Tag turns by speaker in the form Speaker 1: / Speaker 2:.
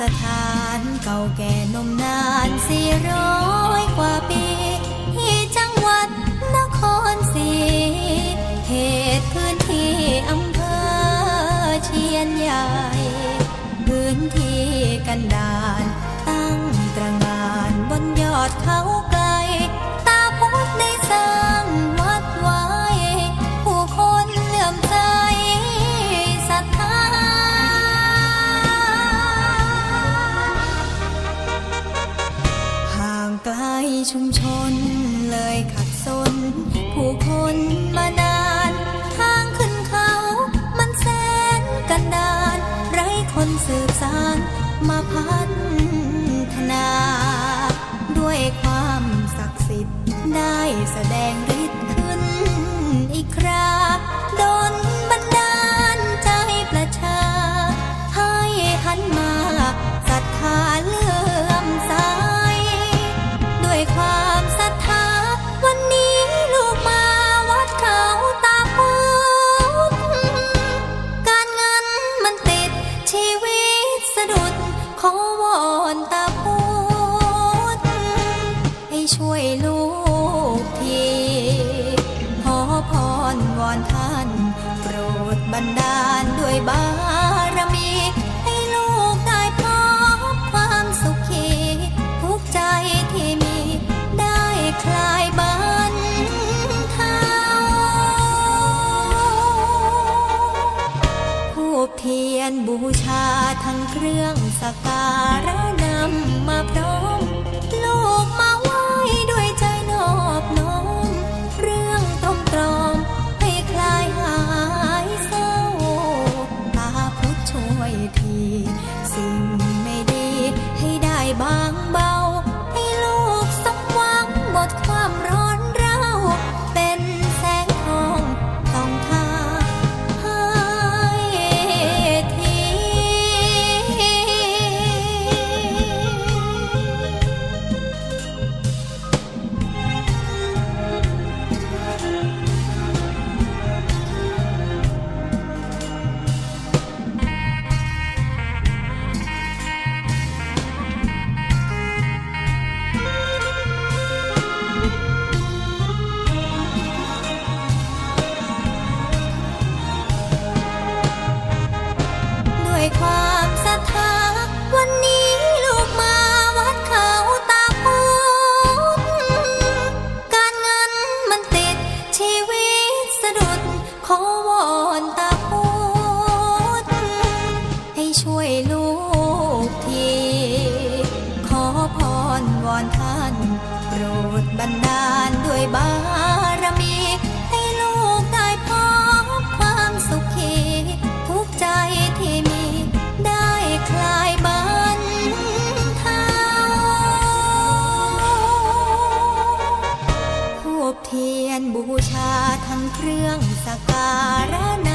Speaker 1: สถานเก่าแก่นมนานสี่ร้อยกว่าปี ที่จังหวัดนครศรีเขตพื้นที่อำเภอเชียนใหญ่ พื้นที่กันดารตั้งตระงานบนยอดเขา เลยขัดสน ผู้คนมานาน ทางขึ้นเขา มันแสนกันดาน ไร้คนสืบสานมาพัฒนา ด้วยความศักดิ์สิทธิ์ได้แสดงฤทธิ์ขึ้นอีกครา อวอนตาพุดให้ช่วยลูกทีขอพรวอนท่าน โปรดบันดาลด้วยบา ยนบูชาทั้งเครื่องสักการะนำมาพร้อม ลูกมาไหว้ด้วยใจนอบน้อม เรื่องตรงตรอมให้คลายหายเศร้าตาพุทธช่วยที ขอวอนตาพุธให้ช่วยลูกทีขอพรวอนท่านโปรดบันดาลด้วยบารมี ให้ลูกได้พบความสุขี ทุกใจที่มี ได้คลายบันเทาทูบที นบูชาทั้งเครื่องสักการะน